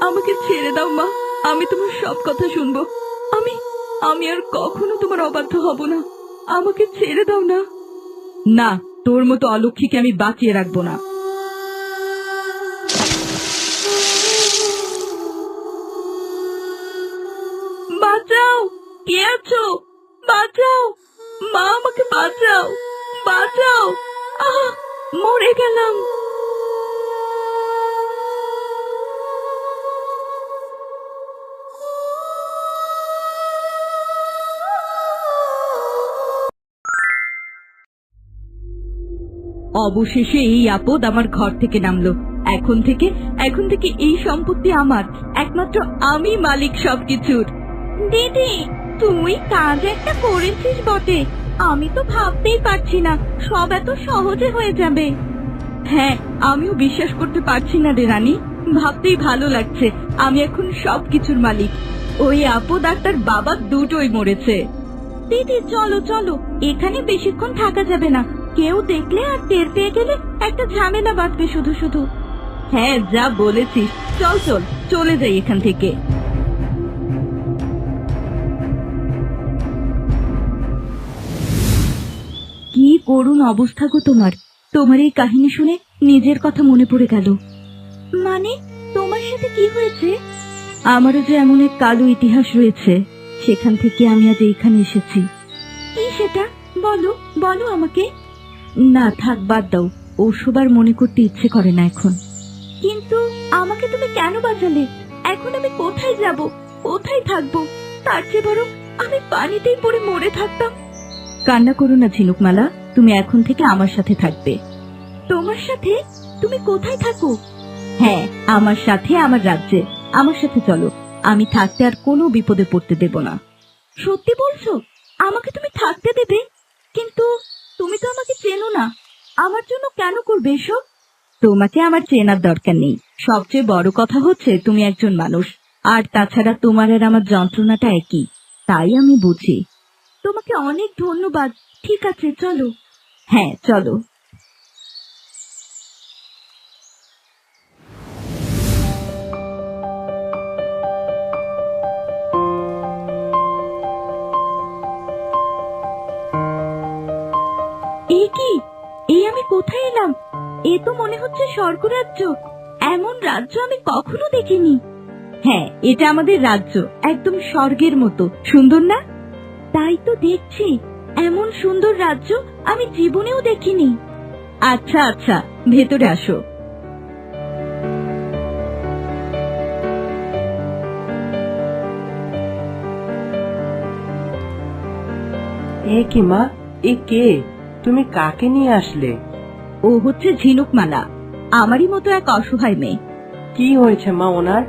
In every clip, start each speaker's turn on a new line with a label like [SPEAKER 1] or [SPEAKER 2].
[SPEAKER 1] আমাকে ছেড়ে দাও, মা। আমি তোমার সব কথা শুনব। আমি আমি আর কখনো তোমার অবাধ্য হব না। আমাকে ছেড়ে দাও না। না, তোর মতো অলক্ষীকে আমি বাঁচিয়ে রাখব না। বাঁচাও! কে আছো? বাঁচাও! মা, আমাকে বাঁচাও! বাঁচাও! আহ, মরে গেলাম। অবশেষে এই আপদ আমার ঘর থেকে নামলো। এখন থেকে এখন থেকে এই সম্পত্তি আমার। একমাত্র আমি মালিক সবকিছুর। দিদি তুই কাজ একটা করেছিস বটে। আমি তো ভাবতেই পারছি না সব এত সহজে হয়ে যাবে। হ্যাঁ আমিও বিশ্বাস করতে পারছি না রে রানী। ভাবতেই ভালো লাগছে আমি এখন সবকিছুর মালিক। ওই আপদ আর তার বাবা দুটোই মরেছে। দিদি চলো চলো এখানে বেশিক্ষণ থাকা যাবে না। কেউ দেখলে আর টের পেয়ে গেলে একটা ঝামেলা বাঁধবে শুধু শুধু। হ্যাঁ যা বলেছিস। চল চল, চলে যাই এখান থেকে। কি করুণ অবস্থা গো তোমার। তোমার এই কাহিনী শুনে নিজের কথা মনে পড়ে গেল। মানে তোমার সাথে কি হয়েছে? আমারও যে এমন এক কালো ইতিহাস রয়েছে, সেখান থেকে আমি আজ এইখানে এসেছি। কি সেটা? বলো বলো আমাকে। না, থাক, বাদ দাও। ওসব আর মনে করতে ইচ্ছে করে না এখন। কিন্তু আমাকে তুমি কেন বাঁচালে? এখন আমি কোথায় যাব? কোথায় থাকব? তার চেয়ে বরং আমি পানিতেই পড়ে মরে থাকতাম। কান্না করো না, ঝিনুকমালা, তুমি এখন থেকে আমার সাথে থাকবে। তোমার সাথে তুমি কোথায় থাকো? হ্যাঁ আমার সাথে, আমার রাজ্যে। আমার সাথে চলো। আমি থাকতে আর কোনো বিপদে পড়তে দেব না। সত্যি বলছো? আমাকে তুমি থাকতে দেবে? কিন্তু তুমি তো আমাকে চেনো না। আমার জন্য কেন করবে এসব? তোমাকে আমার চেনার দরকার নেই। সবচেয়ে বড় কথা হচ্ছে তুমি একজন মানুষ। আর তাছাড়া তোমার আর আমার যন্ত্রণাটা একই। তাই আমি বুঝি। তোমাকে অনেক ধন্যবাদ। ঠিক আছে, চলো। হ্যাঁ চলো। এই কি? এই আমি কোথায় এলাম? এ তো মনে হচ্ছে স্বর্গরাজ্য। এমন রাজ্য আমি কখনো দেখিনি। হ্যাঁ এটা আমাদের রাজ্য, একদম স্বর্গের মতো। সুন্দর না? তাই তো দেখছি, এমন সুন্দর রাজ্য আমি জীবনেও দেখিনি। আচ্ছা আচ্ছা ভেতরে আসো।
[SPEAKER 2] এ কি মা? এ কে? তুমি কাকে নিয়ে আসলে?
[SPEAKER 1] ও হচ্ছে ঝিনুকমালা আমারই মতো এক অসহায় মেয়ে।
[SPEAKER 2] কি হয়েছে মা ওনার?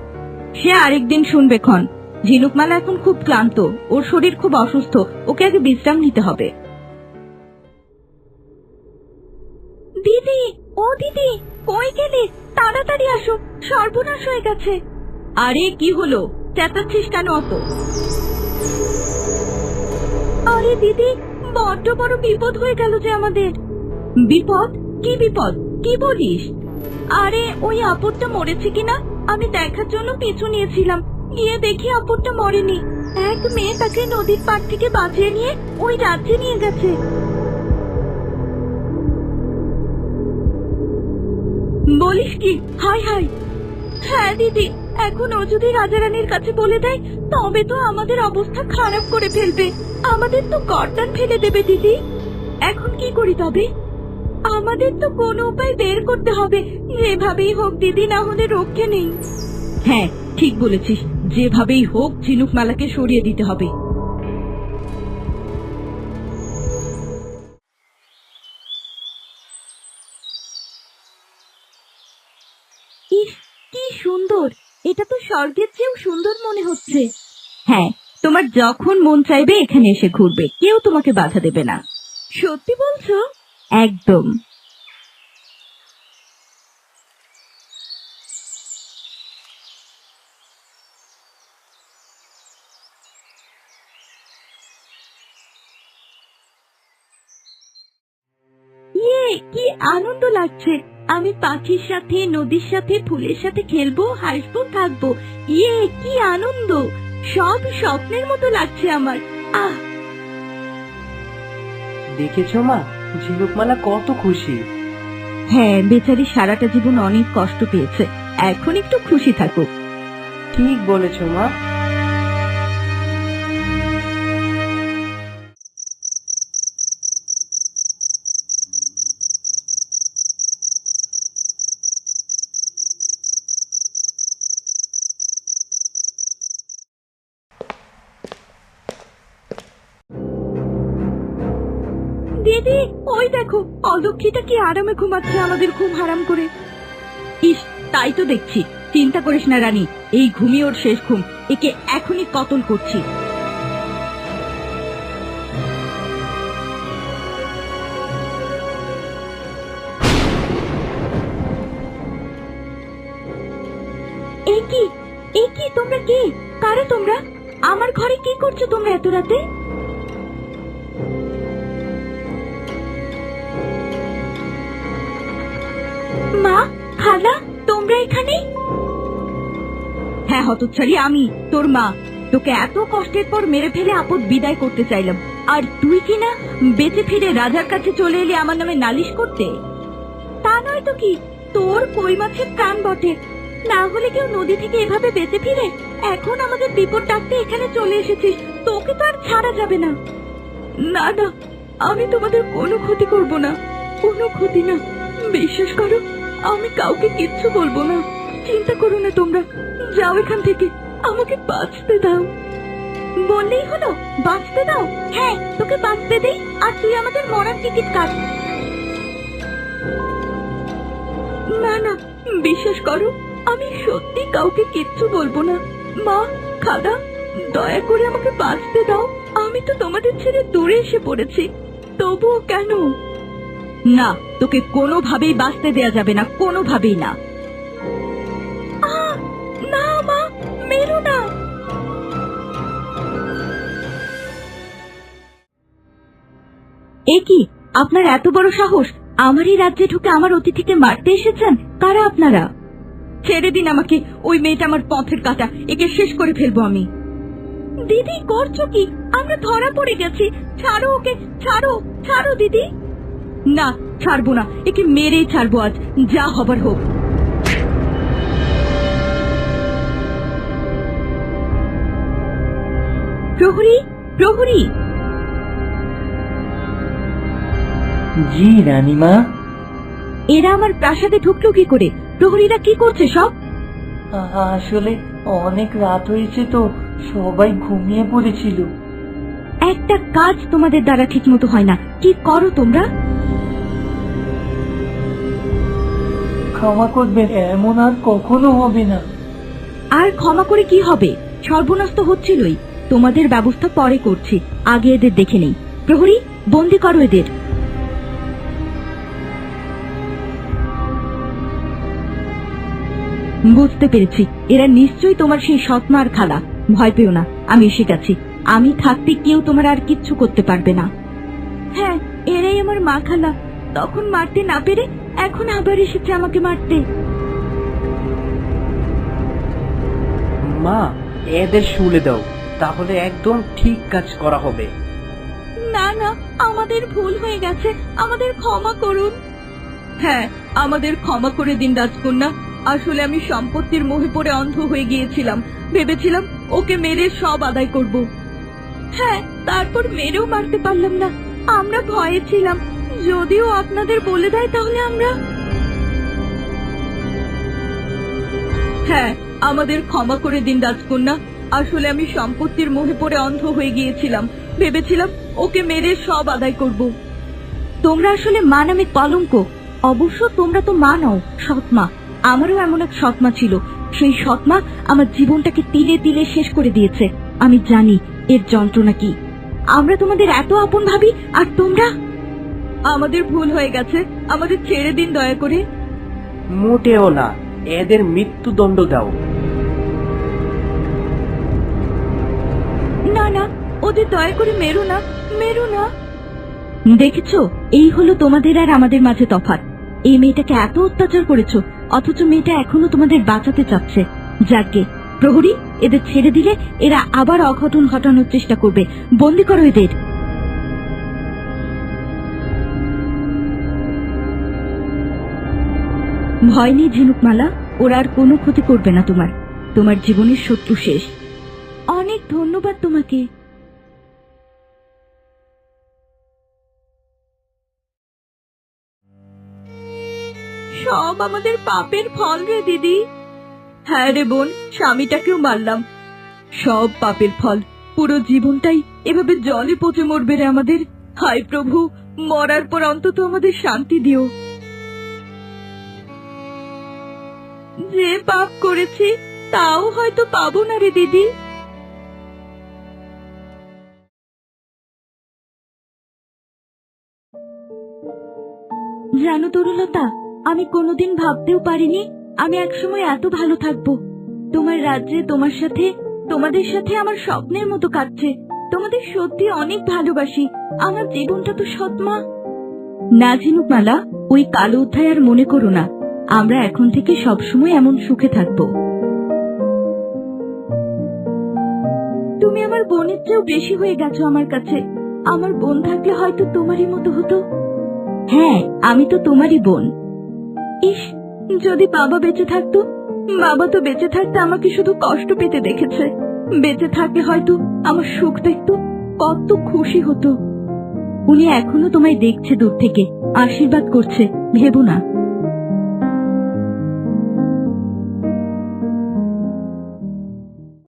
[SPEAKER 1] সে আরেকদিন শুনবে ক্ষণ। ঝিনুকমালা এখন খুব ক্লান্ত ওর শরীর খুব অসুস্থ ওকে আগে বিশ্রাম নিতে হবে। দিদি ও দিদি কই গেলে? তাড়াতাড়ি আসো সর্বনাশ হয়ে গেছে। আরে কি হলো? চেঁচাচ্ছিস কেন অত? আরে দিদি বড্ড বড় বিপদ হয়ে গেল যে আমাদের। বিপদ? কি বিপদ? কি বলিস? আরে, ওই আপদটা মরেছে কিনা? আমি দেখার জন্য পিছু নিয়েছিলাম। গিয়ে দেখি আপদটা মরেনি। এক মেয়ে তাকে নদীর পাড় থেকে বাঁচিয়ে নিয়ে ওই রাজ্যে নিয়ে গেছে। বলিস কি? হাই হাই হ্যাঁ দিদি। এখন ও যদি রাজারানীর কাছে বলে দেয় তবে তো আমাদের অবস্থা খারাপ করে ফেলবে। আমাদের তো গর্দান ফেলে দেবে দিদি। এখন কি করি তবে? আমাদের তো কোনো উপায় বের করতে হবে। যেভাবেই হোক দিদি না হলে রক্ষে নেই। হ্যাঁ ঠিক বলেছিস। যেভাবেই হোক ঝিনুক মালাকে সরিয়ে দিতে হবে। কি সুন্দর! এটা তো স্বর্গের চেয়েও সুন্দর মনে হচ্ছে। হ্যাঁ তোমার যখন মন চাইবে এখানে এসে ঘুরবে, কেউ তোমাকে বাধা দেবে না। সত্যি বলছো? একদম। ইয়ে কি আনন্দ লাগছে। আমি পাখির সাথে নদীর সাথে ফুলের সাথে খেলব হাসবো থাকব। ইয়ে কি আনন্দ! সব স্বপ্নের মতো লাগছে আমার। আহ!
[SPEAKER 2] দেখেছ মা ঝিনুকমালা কত খুশি।
[SPEAKER 1] হ্যাঁ বেচারি সারাটা জীবন অনেক কষ্ট পেয়েছে। এখন একটু খুশি থাকুক।
[SPEAKER 2] ঠিক বলেছ মা।
[SPEAKER 1] দিদি ওই দেখো কি আরামে ঘুমাচ্ছে আমাদের ঘুম হারাম করে। ইস, তাই তো দেখছি। চিন্তা করিস না, রানী। এই ওর শেষ ঘুম। একে এখনই কতল করছি। কি? এ তোমরা? আমার ঘরে কি করছ তোমরা এত রাতে? মা খালা তোমরা এখানে? হ্যাঁ হতচ্ছাড়ি আমি তোর মা। তোকে এত কষ্টের পর মেরে ফেলে আপদ বিদায় করতে চাইলাম। আর তুই কি না বেঁচে ফিরে রাজার কাছে চলে এলি আমার নামে নালিশ করতে? তা নয় তো কি তোর কই মাছের প্রাণ বটে? না হলে কেউ নদী থেকে এভাবে বেঁচে ফিরে? এখন আমাদের বিপদ ডাকতে এখানে চলে এসেছিস তোকে তো আর ছাড়া যাবে না। না না আমি তোমাদের কোনো ক্ষতি করব না কোনো ক্ষতি না। বিশ্বাস করো আমি কাউকে কিচ্ছু বলব না। চিন্তা করো না তোমরা। যাও এখান থেকে। আমাকে বাঁচতে দাও। বললেই হলো, বাঁচতে দাও। হ্যাঁ তোকে বাঁচতে দেই, আর তুই আমাদের মরার টিকিট কাট। না না, বিশ্বাস করো, আমি সত্যি কাউকে কিচ্ছু বলব না। মা, খাদা, দয়া করে আমাকে বাঁচতে দাও। আমি তো তোমাদের ছেড়ে দূরে এসে পড়েছি। তবুও কেন? না তোকে কোনোভাবেই বাঁচতে দেয়া যাবে না কোনোভাবেই না! না মা মেরো না। এ কি আপনার এত বড় সাহস? আমারই রাজ্যে ঢুকে আমার অতিথিকে মারতে এসেছেন? কারা আপনারা? ছেড়ে দিন আমাকে ওই মেয়েটা আমার পথের কাটা একে শেষ করে ফেলব আমি। দিদি করছ কি? আমরা ধরা পড়ে গেছি। ছাড়ো ওকে ছাড়ো ছাড়ো দিদি। না ছাড়বো না। একে মেরেই ছাড়বো আজ। যা হবার হোক। প্রহরী প্রহরী!
[SPEAKER 2] জি রানীমা।
[SPEAKER 1] এরা আমার প্রাসাদে ঢুকলো কি করে? প্রহরীরা কি করছে সব?
[SPEAKER 2] আসলে অনেক রাত হয়েছে তো সবাই ঘুমিয়ে পড়েছিল।
[SPEAKER 1] একটা কাজ তোমাদের দ্বারা ঠিক মতো হয় না। কি করো তোমরা?
[SPEAKER 2] ক্ষমা করবেন এমন আর কখনো হবে না।
[SPEAKER 1] আর ক্ষমা করে কি হবে? সর্বনাশ তো হচ্ছিলই। তোমাদের ব্যবস্থা পরে করছি। আগে এদের দেখে নেই। প্রহরী, বন্দি করো এদের। বুঝতে পেরেছি। এরা নিশ্চয়ই তোমার সেই সৎমার খালা। ভয় পেও না, আমি এসে গেছি। আমি থাকতে কেউ তোমার আর কিচ্ছু করতে পারবে না। হ্যাঁ এরাই আমার মা খালা। তখন মারতে না পেরে এখন আবার এসেছে আমাকে মারতে।
[SPEAKER 2] মা এদের শুলে দাও তাহলে একদম ঠিক কাজ করা হবে।
[SPEAKER 1] না না আমাদের ভুল হয়ে গেছে আমাদের ক্ষমা করুন। হ্যাঁ আমাদের ক্ষমা করে দিন রাজকন্যা। আসলে আমি সম্পত্তির মোহে পড়ে অন্ধ হয়ে গিয়েছিলাম। ভেবেছিলাম ওকে মেরে সব আদায় করব। হ্যাঁ তারপর মেরেও মারতে পারলাম না। আমরা ভয়ে ছিলাম। যদিও আপনাদের বলে দেয় তাহলে আমরা? হ্যাঁ আমাদের ক্ষমা করে দিন রাজকন্যা। আসলে আমি সম্পত্তির মোহে পড়ে অন্ধ হয়ে গিয়েছিলাম। ভেবেছিলাম ওকে মেরে সব আদায় করব। তোমরা আসলে মা নামে কলঙ্ক। অবশ্য তোমরা তো মা নও, সৎমা। আমারও এমন এক সৎমা ছিল। সেই সৎমা আমার জীবনটাকে তিলে তিলে শেষ করে দিয়েছে। আমি জানি এর যন্ত্রণা কি। আমরা তোমাদের এত আপন ভাবি, আর তোমরা? আমাদের ভুল হয়ে গেছে। আমাদের ছেড়ে দিন দয়া করে।
[SPEAKER 2] মোটেও না। এদের মৃত্যুদণ্ড দাও।
[SPEAKER 1] না না ওদের দয়া করে মেরো না মেরো না। দেখেছ? এই হলো তোমাদের আর আমাদের মাঝে তফাৎ। এই মেয়েটাকে এত অত্যাচার করেছ অথচ মেয়েটা এখনও তোমাদের বাঁচাতে চাচ্ছে। যাকে প্রহরী এদের ছেড়ে দিলে এরা আবার অঘটন ঘটানোর চেষ্টা করবে। বন্দি করো এদের। ভয় নেই ঝিনুকমালা ওরা আর কোনো ক্ষতি করবে না তোমার। তোমার জীবনের শত্রু শেষ। অনেক ধন্যবাদ তোমাকে। সব আমাদের পাপের ফল রে, দিদি। হ্যাঁ রে বোন, স্বামীটাকেও মারলাম। সব পাপের ফল, পুরো জীবনটাই এভাবে জলে পচে মরবে রে আমাদের। হায় প্রভু, মরার পর অন্তত আমাদের শান্তি দিও। যে পাপ করেছি, তাও হয়তো পাবো না রে দিদি। জানো তরুলতা, আমি কোনোদিন ভাবতেও পারিনি আমি একসময় এত ভালো থাকব। তোমার রাজ্যে, তোমার সাথে, তোমাদের সাথে আমার স্বপ্নের মতো কাটছে। তোমাদের সত্যি অনেক ভালোবাসি। আমার জীবনটা তো সৎমা না ঝিনুকমালা, ওই কালো অধ্যায় আর মনে করো না। আমরা এখন থেকে সবসময় এমন সুখে থাকব। তুমি আমার বোনের চেয়েও বেশি হয়ে গেছো আমার কাছে। আমার বোন থাকলে হয়তো তোমারই মতো হতো। হ্যাঁ আমি তো তোমারই বোন। ইস, যদি বাবা বেঁচে থাকতো? বাবা তো বেঁচে থাকতে আমাকে শুধু কষ্ট পেতে দেখেছে। বেঁচে থাকলে হয়তো আমার সুখ দেখতো, কত খুশি হতো। উনি এখনও তোমায় দেখছে দূর থেকে, আশীর্বাদ করছে, ভেবো না।